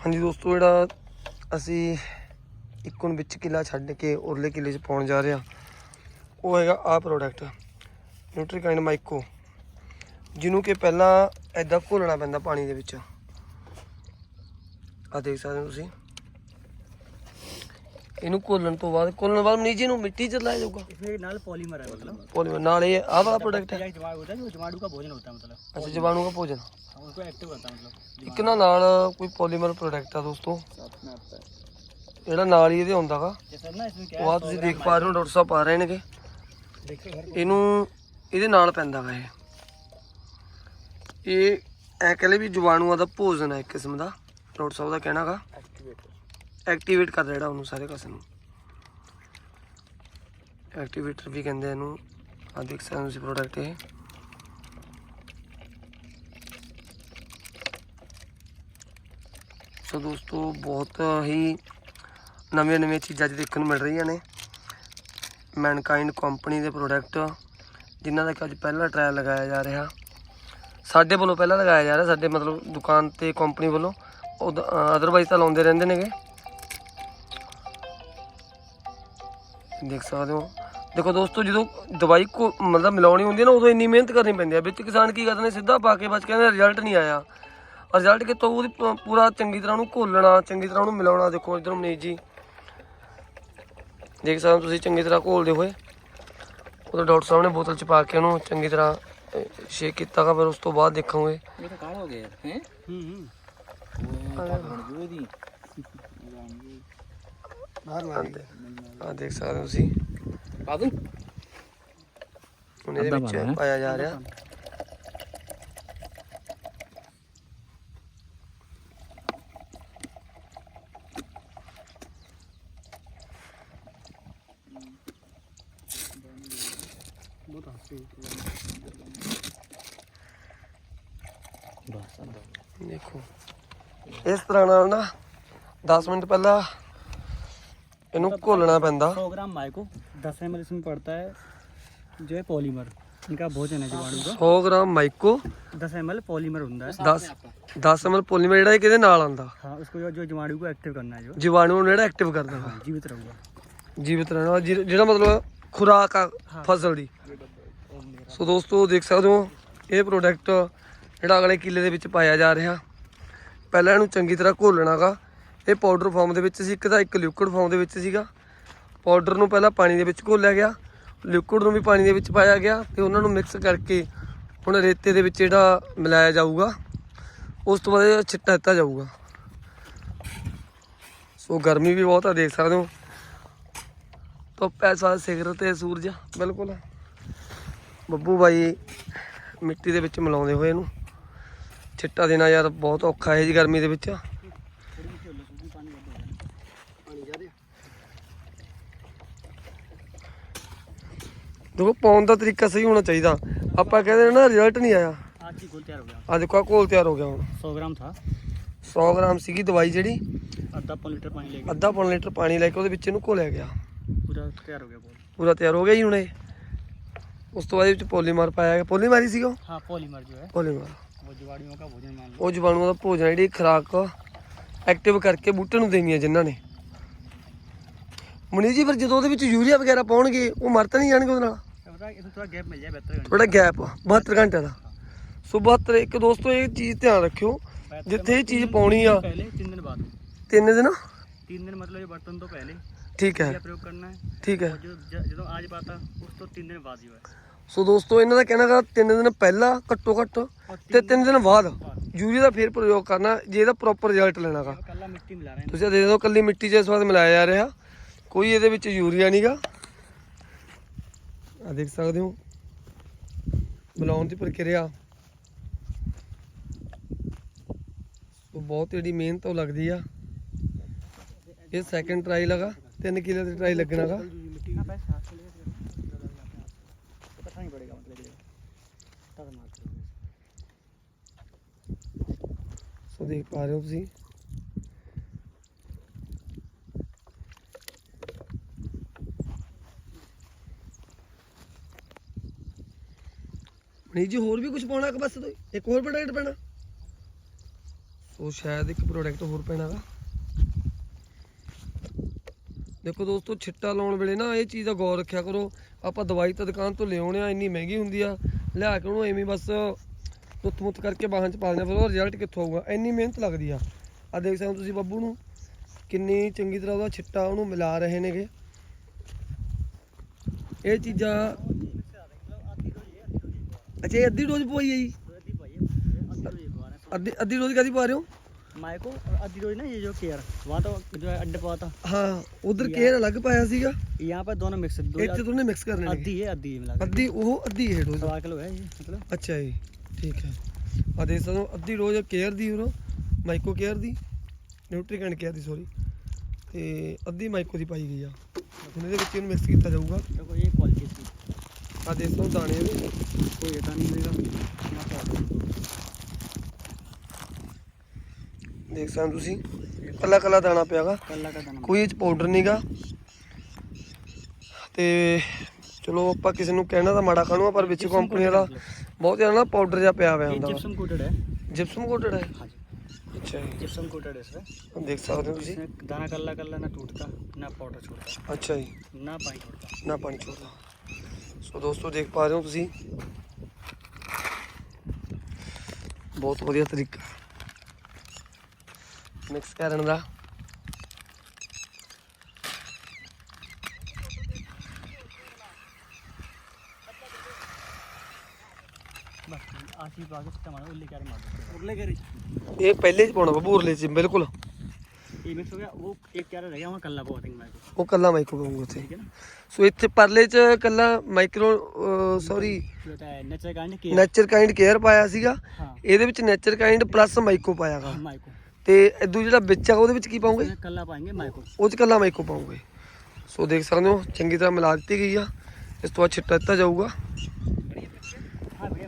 ਹਾਂਜੀ ਦੋਸਤੋ, ਜਿਹੜਾ ਅਸੀਂ ਇੱਕ ਵਿੱਚ ਕਿੱਲਾ ਛੱਡ ਕੇ ਉਰਲੇ ਕਿੱਲੇ 'ਚ ਪਾਉਣ ਜਾ ਰਹੇ ਹਾਂ, ਉਹ ਹੈਗਾ ਆਹ ਪ੍ਰੋਡਕਟ ਨਿਊਟਰੀਕਾਈਂਡ ਮਾਈਕੋ ਜਿਹਨੂੰ ਕਿ ਪਹਿਲਾਂ ਐਦਾਂ ਘੋਲਣਾ ਪੈਂਦਾ ਪਾਣੀ ਦੇ ਵਿੱਚ। ਆ ਦੇਖ ਸਕਦੇ ਹੋ ਤੁਸੀਂ। ਇਹਨੂੰ ਘੋਲਣ ਤੋਂ ਬਾਅਦ ਘੋਲਣ ਤੋਂ ਬਾਅਦ ਮਨੀਜੀ ਨੂੰ ਮਿੱਟੀ 'ਚ ਲਾਇਆ ਜਾਊਗਾ इसमें नाल पॉलीमर है मतलब ਪੋਲੀਮਰ ਨਾਲ ਇਹ ਆਹ ਵਾਲਾ ਪ੍ਰੋਡਕਟ ਹੈ या जमाड़ होता है जो जमाड़ू का भोजन होता है मतलब ਅੱਛਾ ਜਵਾਣੂ ਦਾ ਭੋਜਨ हाँ, उसको एक्टिव करता है मतलब ਇੱਕ ਨਾ ਨਾਲ ਕੋਈ ਪੋਲੀਮਰ ਪ੍ਰੋਡਕਟ ਆ ਦੋਸਤੋ साथ में आता है ਜਿਹੜਾ ਨਾਲ ਹੀ ਇਹਦੇ ਆਉਂਦਾਗਾ जैसे ना इसमें क्या ਉਹ ਆ ਤੁਸੀਂ ਦੇਖ ਪਾ ਰਹੇ ਹੋ ਡਾਕਟਰ ਸਾਹਿਬ ਪਾ ਰਹੇ ਨੇਗੇ है देखो घर ਇਹਨੂੰ ਇਹਦੇ ਨਾਲ ਪੈਂਦਾ ਗਾ ਇਹ ਇਹ ਐ ਕਹ ਲੈ ਵੀ ਜਵਾਣੂਆਂ ਦਾ ਭੋਜਨ ਹੈ ਇੱਕ ਕਿਸਮ ਦਾ ਡਾਕਟਰ ਸਾਹਿਬ ਦਾ ਕਹਿਣਾਗਾ एक्टिवेटर ਐਕਟੀਵੇਟ ਕਰ ਜਿਹੜਾ ਉਹਨੂੰ ਸਾਰੇ ਕਸ ਨੂੰ। ਐਕਟੀਵੇਟਰ ਵੀ ਕਹਿੰਦੇ ਇਹਨੂੰ। ਆ ਦੇਖ ਸਕਦੇ ਤੁਸੀਂ ਪ੍ਰੋਡਕਟ ਇਹ। ਸੋ ਦੋਸਤੋ, ਬਹੁਤ ਹੀ ਨਵੀਆਂ ਨਵੀਆਂ ਚੀਜ਼ਾਂ ਅੱਜ ਦੇਖਣ ਨੂੰ ਮਿਲ ਰਹੀਆਂ ਨੇ। ਮੈਨਕਾਈਂਡ ਕੰਪਨੀ ਦੇ ਪ੍ਰੋਡਕਟ ਜਿਨ੍ਹਾਂ ਦਾ ਕਿ ਅੱਜ ਪਹਿਲਾ ਟ੍ਰਾਇਲ ਲਗਾਇਆ ਜਾ ਰਿਹਾ। ਸਾਡੇ ਵੱਲੋਂ ਪਹਿਲਾਂ ਲਗਾਇਆ ਜਾ ਰਿਹਾ, ਸਾਡੇ ਮਤਲਬ ਦੁਕਾਨ ਤੇ ਕੰਪਨੀ ਵੱਲੋਂ। ਅਦਰਵਾਈਜ਼ ਤਾਂ ਲਾਉਂਦੇ ਰਹਿੰਦੇ ਨੇਗੇ। ਦੇਖ ਸਕਦੇ ਹੋ। ਦੇਖੋ ਦੋਸਤੋ ਜਦੋਂ ਦਵਾਈ ਕੋ ਮਤਲਬ ਮਿਲਾਉਣੀ ਹੁੰਦੀ ਹੈ ਨਾ ਉਦੋਂ ਇੰਨੀ ਮਿਹਨਤ ਕਰਨੀ ਪੈਂਦੀ ਹੈ। ਵਿੱਚ ਕਿਸਾਨ ਕੀ ਕਰਦੇ ਨੇ ਸਿੱਧਾ ਪਾ ਕੇ ਬਚ ਕਹਿੰਦੇ ਰਿਜ਼ਲਟ ਨਹੀਂ ਆਇਆ। ਰਿਜ਼ਲਟ ਕਿਤੋਂ ਉਹਦੀ ਪੂਰਾ ਚੰਗੀ ਤਰ੍ਹਾਂ ਉਹਨੂੰ ਘੋਲਣਾ ਚੰਗੀ ਤਰ੍ਹਾਂ ਉਹਨੂੰ ਮਿਲਾਉਣਾ। ਦੇਖੋ ਇਧਰ ਮਨੀਤ ਜੀ। ਦੇਖ ਸਕਦੇ ਹੋ ਤੁਸੀਂ ਚੰਗੀ ਤਰ੍ਹਾਂ ਘੋਲਦੇ ਹੋਏ। ਉਦੋਂ ਡਾਕਟਰ ਸਾਹਿਬ ਨੇ ਬੋਤਲ ਚ ਪਾ ਕੇ ਉਹਨੂੰ ਚੰਗੀ ਤਰ੍ਹਾਂ ਸ਼ੇਕ ਕੀਤਾ ਗਾ ਫਿਰ ਉਸ ਤੋਂ ਬਾਅਦ ਦੇਖਾਂਗੇ। ਬਾਹਰ ਲਾ ਆ ਦੇਖ ਸਕਦੇ ਹੋ ਤੁਸੀਂ। ਪਾ ਦੂੰ ਹੁਣ ਇਹਦੇ ਵਿੱਚ ਪਾਇਆ ਜਾ ਰਿਹਾ। ਦੇਖੋ। ਇਸ ਤਰ੍ਹਾਂ ਨਾਲ ਨਾ 10 ਮਿੰਟ ਪਹਿਲਾਂ ਇਹਨੂੰ ਘੋਲਣਾ ਪੈਂਦਾ 100 ग्राम माइको 10 एम इसमें पड़ता है जो है पॉलीमर इनका भोजन है जीवाणु का 100 ਗ੍ਰਾਮ ਮਾਈਕੋ 10 एम पॉलीमर होता है 10 10 ml ਪੋਲੀਮਰ ਜਿਹੜਾ ਇਹ ਕਿਹਦੇ ਨਾਲ ਆਂਦਾ हाँ उसको जो- जो जीवाणु को एक्टिव करना है जो ਜੀਵਾਣੂ ਨੂੰ ਜਿਹੜਾ ਐਕਟਿਵ ਕਰਦਾ ਵਾ हाँ, जीवित रहूंगा ਜੀਵਿਤ ਰਹਿਣਾ ਜਿ- ਜਿਹੜਾ ਮਤਲਬ ਖੁਰਾਕ ਆ ਫਸਲ ਦੀ ਸੋ ਦੋਸਤੋ ਦੇਖ ਸਕਦੇ ਹੋ ਇਹ ਪ੍ਰੋਡਕਟ ਜਿਹੜਾ ਅਗਲੇ ਕਿੱਲੇ ਦੇ ਵਿੱਚ ਪਾਇਆ ਜਾ ਰਿਹਾ ਪਹਿਲਾਂ ਇਹਨੂੰ ਚੰਗੀ ਤਰ੍ਹਾਂ ਘੋਲਣਾਗਾ ਇਹ ਪਾਊਡਰ ਫਾਰਮ ਦੇ ਵਿੱਚ ਸੀ, ਇੱਕ ਤਾਂ ਇੱਕ ਲਿਕੁਇਡ ਫਾਰਮ ਦੇ ਵਿੱਚ ਸੀਗਾ। ਪਾਊਡਰ ਨੂੰ ਪਹਿਲਾਂ ਪਾਣੀ ਦੇ ਵਿੱਚ ਘੋਲਿਆ ਗਿਆ ਲਿਕੁਇਡ ਨੂੰ ਵੀ ਪਾਣੀ ਦੇ ਵਿੱਚ ਪਾਇਆ ਗਿਆ ਤੇ ਉਹਨਾਂ ਨੂੰ ਮਿਕਸ ਕਰਕੇ ਹੁਣ ਰੇਤੇ ਦੇ ਵਿੱਚ ਜਿਹੜਾ ਮਿਲਾਇਆ ਜਾਊਗਾ, ਉਸ ਤੋਂ ਬਾਅਦ ਛਿੱਟਾ ਦਿੱਤਾ ਜਾਊਗਾ। ਸੋ ਗਰਮੀ ਵੀ ਬਹੁਤ ਆ, ਦੇਖ ਸਕਦੇ ਹੋ। ਧੁੱਪ ਐ, ਸਾਰਾ ਸਿਖਰ ਤੇ ਸੂਰਜ, ਬਿਲਕੁਲ। ਬੱਬੂ ਬਾਈ ਮਿੱਟੀ ਦੇ ਵਿੱਚ ਮਿਲਾਉਂਦੇ ਹੋਏ ਇਹਨੂੰ। ਛਿੱਟਾ ਦੇਣਾ ਯਾਰ ਬਹੁਤ ਔਖਾ ਹੈ ਜੀ ਗਰਮੀ ਦੇ ਵਿੱਚ। ਦੇਖੋ ਪਾਉਣ ਦਾ ਤਰੀਕਾ ਸਹੀ ਹੋਣਾ ਚਾਹੀਦਾ ਆਪਾਂ ਕਹਿੰਦੇ ਨੇ ਨਾ ਰਿਜ਼ਲਟ ਨਹੀਂ ਆਇਆ आज ही घोल तैयार हो गया ਆ ਦੇਖੋ ਆਹ ਘੋਲ ਤਿਆਰ ਹੋ ਗਿਆ ਹੁਣ 100 ग्राम था 100 ਗ੍ਰਾਮ ਸੀਗੀ ਦਵਾਈ ਜਿਹੜੀ आधा पौन लीटर पानी लेके ਅੱਧਾ ਪੌਣ ਲੀਟਰ ਪਾਣੀ ਲੈ ਕੇ ਉਹਦੇ ਵਿੱਚ ਇਹਨੂੰ ਘੋਲਿਆ ਗਿਆ पूरा तैयार हो गया बोल ਪੂਰਾ ਤਿਆਰ ਹੋ ਗਿਆ ਜੀ ਹੁਣ ਇਹ ਉਸ ਤੋਂ ਬਾਅਦ ਇਹ ਵਿੱਚ ਪੋਲੀਮਰ ਪਾਇਆ ਗਿਆ ਪੋਲੀਮਰ ਹੀ ਸੀਗਾ ਉਹ? हाँ पॉलीमर जो है ਪੋਲੀਮਰ वो जीवाणुओं का भोजन मान लो ਉਹ ਜੀਵਾਣੂਆਂ ਦਾ ਭੋਜਨ ਹੈ ਜਿਹੜੀ ਖੁਰਾਕ ਐਕਟਿਵ ਕਰਕੇ ਬੂਟੇ ਨੂੰ ਦੇਣੀ ਹੈ ਜਿਨ੍ਹਾਂ ਨੇ ਮਨੀ ਜੀ ਫਿਰ ਜਦੋਂ ਉਹਦੇ ਵਿੱਚ ਯੂਰੀਆ ਵਗੈਰਾ ਪਾਉਣਗੇ ਉਹ ਮਰ ਤਾਂ ਨਹੀਂ ਜਾਣਗੇ ਉਹਦੇ ਨਾਲ ਥੋੜਾ ਗੈਪ ਮਿਲ ਜਾਏ ਬਿਹਤਰ ਥੋੜਾ ਗੈਪ 72 ਘੰਟੇ ਦਾ। ਸੋ 72 ਇੱਕ ਦੋਸਤੋ ਇਹ ਚੀਜ਼ ਧਿਆਨ ਰੱਖਿਓ ਜਿੱਥੇ ਇਹ ਚੀਜ਼ ਪਾਉਣੀ ਆ। ਤਿੰਨ ਦਿਨ ਬਾਅਦ। 3 ਦਿਨ? 3 ਦਿਨ ਮਤਲਬ ਇਹ ਬਰਤਨ ਤੋਂ ਪਹਿਲੇ। ਠੀਕ ਹੈ। ਪ੍ਰਯੋਗ ਕਰਨਾ ਹੈ। ਠੀਕ ਹੈ। ਜਦੋਂ ਪਹਿਲਾਂ ਘੱਟੋ ਘੱਟ ਤੇ 3 ਦਿਨ ਬਾਅਦ। ਯੂਰੀਆ ਦਾ ਫੇਰ ਪ੍ਰਯੋਗ ਕਰਨਾ ਜੇ ਇਹਦਾ ਪ੍ਰੋਪਰ ਰਿਜ਼ਲਟ ਲੈਣਾਗਾ ਕੱਲਾ ਤੁਸੀਂ ਦੇਖ ਲਓ ਕੱਲੀ ਮਿੱਟੀ 'ਚ ਇਸ ਵਾਰ ਮਿਲਾਇਆ ਜਾ ਰਿਹਾ ਕੋਈ ਇਹਦੇ ਵਿੱਚ ਯੂਰੀਆ ਨਹੀਂਗਾ ਆ ਦੇਖ ਸਕਦੇ ਹੋ। ਬੁਲਾਉਣ ਦੀ ਪ੍ਰਕਿਰਿਆ। ਉਹ ਬਹੁਤ ਜਿਹੜੀ ਮਿਹਨਤ ਉਹ ਲੱਗਦੀ ਆ। ਇਹ ਸੈਕੰਡ ਟਰਾਈ ਲਗਾ 3 ਕਿਲੋ ਦੀ ਟਰਾਈ ਲੱਗਣਾਗਾ ਪਤਾ ਸੋ ਦੇਖ ਪਾ ਰਹੇ ਹੋ ਤੁਸੀਂ। ਨਹੀਂ ਜੀ ਹੋਰ ਵੀ ਕੁਝ ਪਾਉਣਾ ਕਿ ਬਸ ਇੱਕ ਹੋਰ ਪ੍ਰੋਡਕਟ ਪੈਣਾ? ਉਹ ਸ਼ਾਇਦ ਇੱਕ ਪ੍ਰੋਡਕਟ ਹੋਰ ਪੈਣਾਗਾ ਦੇਖੋ ਦੋਸਤੋ ਛਿੱਟਾ ਲਾਉਣ ਵੇਲੇ ਨਾ ਇਹ ਚੀਜ਼ ਦਾ ਗੌਰ ਰੱਖਿਆ ਕਰੋ। ਆਪਾਂ ਦਵਾਈ ਤਾਂ ਦੁਕਾਨ ਤੋਂ ਲਿਆਉਣੇ ਆ ਇੰਨੀ ਮਹਿੰਗੀ ਹੁੰਦੀ ਆ। ਲਿਆ ਕੇ ਉਹਨੂੰ ਐਵੇਂ ਬਸ ਤੁੱਤ ਮੁੱਤ ਕਰਕੇ ਬਾਹਾਂ ਚ ਪਾ ਦਿੰਦੇ ਆ, ਫਿਰ ਉਹ ਰਿਜ਼ਲਟ ਕਿੱਥੋਂ ਆਊਗਾ? ਇੰਨੀ ਮਿਹਨਤ ਲੱਗਦੀ ਆ। ਆ ਦੇਖ ਸਕਦੇ ਹੋ ਤੁਸੀਂ ਬੱਬੂ ਨੂੰ ਕਿੰਨੀ ਚੰਗੀ ਤਰ੍ਹਾਂ ਉਹਦਾ ਛਿੱਟਾ ਉਹਨੂੰ ਮਿਲਾ ਰਹੇ ਨੇਗੇ। ਇਹ ਚੀਜ਼ਾਂ ਅੱਛਾ ਇਹ ਅੱਧੀ ਡੋਜ਼ ਪਵਾਈ ਹੈ ਜੀ ਅੱਧੀ ਅੱਧੀ ਡੋਜ਼ ਕਾਦੀ ਪਾ ਰਹੇ ਹੋ माय को आधी रोज ना ये जो केयर वहाँ तो जो है अड्डे पा था ਹਾਂ ਉਧਰ ਕੇਅਰ ਅਲੱਗ ਪਾਇਆ ਸੀਗਾ यहाँ पर दोनों मिक्स दो ਇੱਥੇ ਤੁਹਾਨੂੰ ਮਿਕਸ ਕਰਨੇ ਨੇ आधी है आधी है मिला के। ਅੱਧੀ ਉਹ ਅੱਧੀ ਇਹ ਡੋਜ਼ सवा किलो है ये मतलब ਅੱਛਾ ਜੀ ਠੀਕ ਹੈ ਆ ਦੇਖ ਸਕਦੇ ਹੋ ਅੱਧੀ ਡੋਜ਼ ਕੇਅਰ ਦੀ ਉਹ ਮਾਈਕੋ ਕੇਅਰ ਦੀ ਨਿਊਟਰੀਕੈਂਟ ਕੇਅਰ ਦੀ ਸੌਰੀ ਤੇ ਅੱਧੀ ਮਾਈਕੋ ਦੀ ਪਾਈ ਗਈ ਆ ਹੁਣ ਇਹਦੇ ਵਿੱਚ ਇਹਨੂੰ ਮਿਕਸ ਕੀਤਾ ਜਾਊਗਾ देखो ये क्वालिटी इसकी ਆ ਦੇਖ ਸਕਦੇ ਹੋ ਦਾਣੇ ਇਹਦੇ कोई रेटा नहीं मिलेगा ना पाउडर। ਦੇਖ ਸਕਦੇ ਹੋ ਤੁਸੀਂ ਕੱਲਾ ਕੱਲਾ ਦਾਣਾ ਪਿਆਗਾ कल्ला का दाना ਕੋਈ ਇਹ ਚ ਪਾਊਡਰ ਨਹੀਂਗਾ ਤੇ ਚਲੋ ਆਪਾਂ ਕਿਸੇ ਨੂੰ ਕਹਿਣਾ ਤਾਂ ਮਾੜਾ ਕਾਹਨੂੰ ਆ ਪਰ ਵਿੱਚ ਕੰਪਨੀ ਦਾ ਬਹੁਤ ਜ਼ਿਆਦਾ ਨਾ ਪਾਊਡਰ ਜਿਹਾ ਪਿਆ ਹੋਇਆ ये ਹੁੰਦਾ जिप्सम कोटेड है ਜਿਪਸਮ ਕੋਟਡ ਹੈ हाँ जी ਅੱਛਾ ਜੀ जिप्सम कोटेड है इसमें ਹੁਣ ਦੇਖ ਸਕਦੇ ਹੋ ਤੁਸੀਂ इसमें दाना कल्ला कल्ला ना टूटता ना पाउडर छोड़ता ਅੱਛਾ ਜੀ ना पानी छोड़ता ਨਾ ਪਾਣੀ ਛੋੜਦਾ ਸੋ ਦੋਸਤੋ ਦੇਖ ਪਾ ਰਹੇ ਹੋ ਤੁਸੀਂ। ਬਹੁਤ ਵਧੀਆ ਤਰੀਕਾ। ਮਿਕਸ ਕਰਨ ਦਾ। ਆਸੀ ਬਾਗ ਟਮਾਟਰ ਉੱਲੇ ਕਰ ਮਾਰ ਉੱਲੇ ਕਰੀ। ਇਹ ਪਹਿਲੇ ਚ ਪਾਉਣਾ ਬਬੂਰਲੇ ਚ ਬਿਲਕੁਲ। ये मिक्स हो गया वो एक क्यारे रह गया वहाँ कल्ला को आई मैं ਉਹ ਕੱਲਾ ਮਾਈਕਰੋ ਪਾਉਂਗਾ ਉੱਥੇ ठीक है ना ਸੋ ਇੱਥੇ ਪਰਲੇ ਚ ਕੱਲਾ ਮਾਈਕਰੋ ਸੌਰੀ जो होता है नेचर काइंड के ਨੇਚਰ ਕਾਈਂਡ ਕੇਅਰ ਪਾਇਆ ਸੀਗਾ हाँ ਇਹਦੇ ਵਿੱਚ ਨੇਚਰ ਕਾਈਂਡ ਪਲੱਸ ਮਾਈਕੋ ਪਾਇਆਗਾ माइको ਤੇ ਇਦੋਂ ਜਿਹੜਾ ਵਿੱਚ ਆ ਉਹਦੇ ਵਿੱਚ ਕੀ ਪਾਉਂਗੇ इसमें कल्ला पाएंगे माइको ਉਹ ਚ ਕੱਲਾ ਮਾਈਕੋ ਪਾਉਂਗੇ ਸੋ ਦੇਖ ਸਕਦੇ ਹੋ ਚੰਗੀ ਤਰ੍ਹਾਂ ਮਿਲਾ ਦਿੱਤੀ ਗਈ ਆ ਇਸ ਤੋਂ ਬਾਅਦ ਛਿੱਟਾ ਦਿੱਤਾ ਜਾਊਗਾ हाँ भैया